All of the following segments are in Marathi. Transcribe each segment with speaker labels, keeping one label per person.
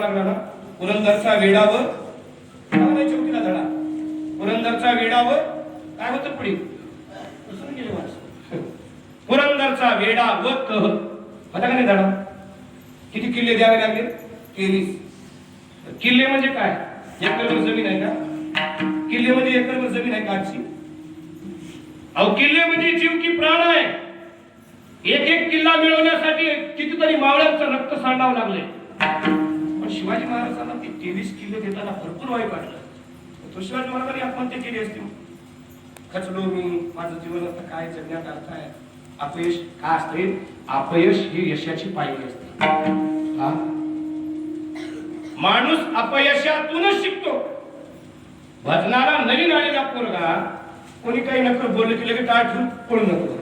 Speaker 1: पुरंदरचा वेडावर चौकीला धडा. पुरंदरचा वेडावर काय होतं पुढे? पुरंदरचा वेडा व तह होता का नाही धडा. किती किल्ले द्यावे लागले? तेवीस. किल्ले म्हणजे काय? एकरभर जमीन आहे का? किल्ले म्हणजे एकरभर जमीन आहे का आजची? अहो किल्ले म्हणजे जीव की प्राण आहे. एक एक किल्ला मिळवण्यासाठी कितीतरी मावळ्यांचं रक्त सांडावं लागले शिवाजी महाराजांना ते तेवीस किल्ले देताना भरपूर वाईट वाटलं. तो शिवाजी महाराजांनी आत्महत्या केली असती. खचलो मी माझं जीवन आता काय जगण्यात अर्थ आहे? अपयश काय असते अपयश ही यशाची पायरी असते. हा? माणूस अपयशातूनच शिकतो. भजणारा नवीन आलेला पोरगा कोणी काही नकर बोललं की लगेच टाळ ठेवून पळून नको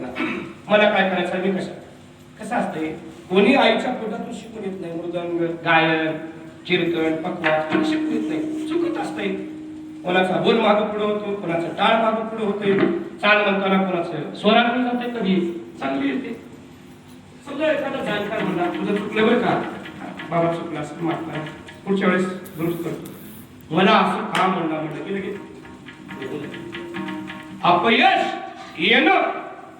Speaker 1: मला काय करायचं? मी कशा? कसं असतंय? कोणी आईच्या पोटातून शिकून येत नाही मृदंग गायन कीर्तन पकवास कोणी शिकून येत नाही. चुकत असतंय. कोणाचा बोल मागं पुढं होतो कोणाचा टाळ मागं पुढं होतोय. चाल म्हणताना कोणाचं स्वराकडे जाते कधी. चांगली येते. समजा एखादा जाणकार म्हणला तुझं चुकलं बरं का? बाबा चुकला असं म्हटलं पुढच्या वेळेस दुरुस्त करतो मला असं का म्हणला म्हणलं की लगेच. अपयश येणं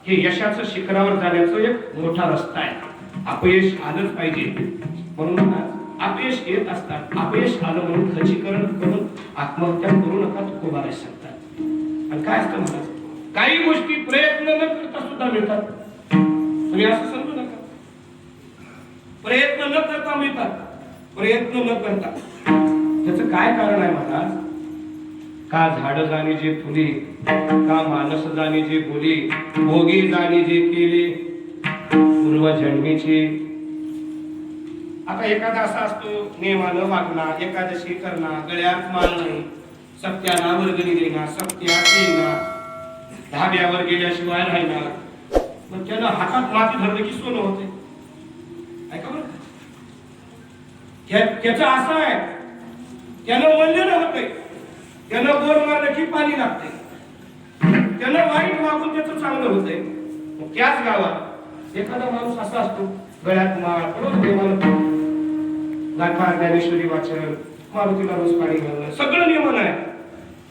Speaker 1: हे यशाचं शिखरावर जाण्याचं एक मोठा रस्ता आहे. अपयश आलंच पाहिजे. म्हणून अपयश येत असतात. अपयश आलं म्हणून खचीकरण करून आत्महत्या करू नका तुकोबाराय सांगतात. आणि काय असतं मला काही गोष्टी प्रयत्न न करता सुद्धा मिळतात. तुम्ही असं समजू नका. प्रयत्न न करता मिळतात. प्रयत्न न करता. त्याच काय कारण आहे महाराज? का झाड जाणे जे फुले का माणस जाणे जे बोले भोगी जाणे जे केले पूर्वजन्मीचे आता एखादा असा असतो नियमानं वागणार एकादशी करणार गळ्यात माल नाही सत्याला वर्गणी देणार सत्या येणार धाब्यावर गेल्याशिवाय राहणार. मग त्यानं हातात माती धरलं की सोनं होते ऐका बरं? त्याचं असं आहे. त्यानं म्हणलेलं होते त्यानं बोर मारलं की पाणी लागते त्यानं वाईट वागून त्याचं चांगलं होतंय. मग त्याच गावात एखादा माणूस असा असतो गळ्यात माळ रोज देवाला गाथा ज्ञानेश्वरी वाचन मारुतीला रोज पाणी घालणं सगळं नियमन आहे.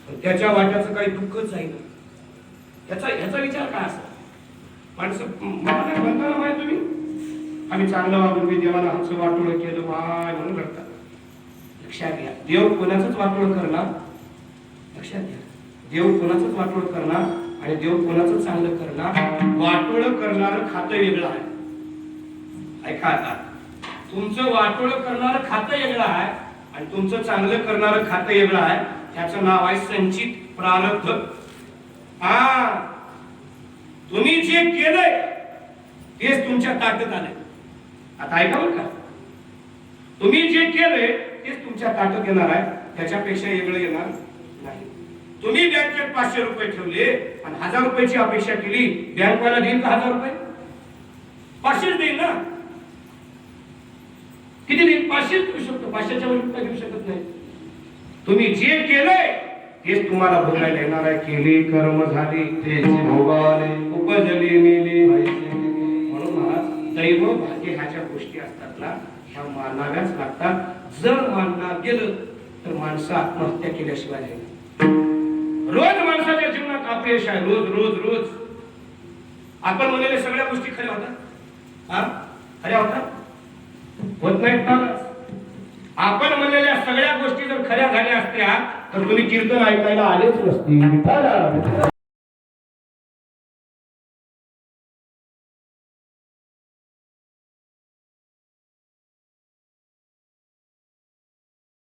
Speaker 1: पण त्याच्या वाट्याचं काही दुःखच आहे ना याचा ह्याचा विचार काय असतो माणसं मला म्हणताना माहिती तुम्ही? आम्ही चांगलं वागून मी देवाला आमचं वाटोळं केलं वाय म्हणून रडतात. लक्षात घ्या. देव कोणाचंच वाटोळं करणार? लक्षात घ्या. देव कोणाचंच वाटोळं करणार आणि देव कोणाचं चांगलं करणार? वाटोळं करणारं खातं वेगळं आहे. ऐका आता. तुमचं वाटोळ करणारं खातं वेगळं आहे आणि तुमचं चांगलं करणारं खातं वेगळं आहे. त्याचं नाव आहे संचित प्रारब्ध. हा. तुम्ही जे केलंय तेच तुमच्या ताटत आलंय. आता ऐका बरं का. तुम्ही जे केलंय तेच तुमच्या ताटत येणार आहे. त्याच्यापेक्षा वेगळं येणार नाही. तुम्ही बँकेत पाचशे रुपये ठेवले आणि हजार रुपयाची अपेक्षा केली. बँकवाला देईल का हजार रुपये? पाचशेच देईल ना. किती देईल पाचशेच देऊ शकतो? पाचशेच्या वर घेऊ शकत नाही. तुम्ही जे केलंय तेच तुम्हाला भोगायला येणार आहे. केले कर्म झाले
Speaker 2: तेचे. भोगावले
Speaker 1: उपजली मेली. म्हणून महाराज दैव भाग्य ह्या ज्या गोष्टी असतात ना ह्या मानाव्याच लागतात. जर मानणार गेलं तर माणसं आत्महत्या केल्याशिवाय नाही रोज माणसाच्या जीवनात अपयश आहे. रोज रोज रोज. आपण म्हणलेल्या सगळ्या गोष्टी खऱ्या होतात. हा? खऱ्या होतात? होत नाहीत ना आपण म्हणलेल्या सगळ्या गोष्टी जर खऱ्या झाल्या असत्या तर तुम्ही कीर्तन ऐकायला आलेच नसते.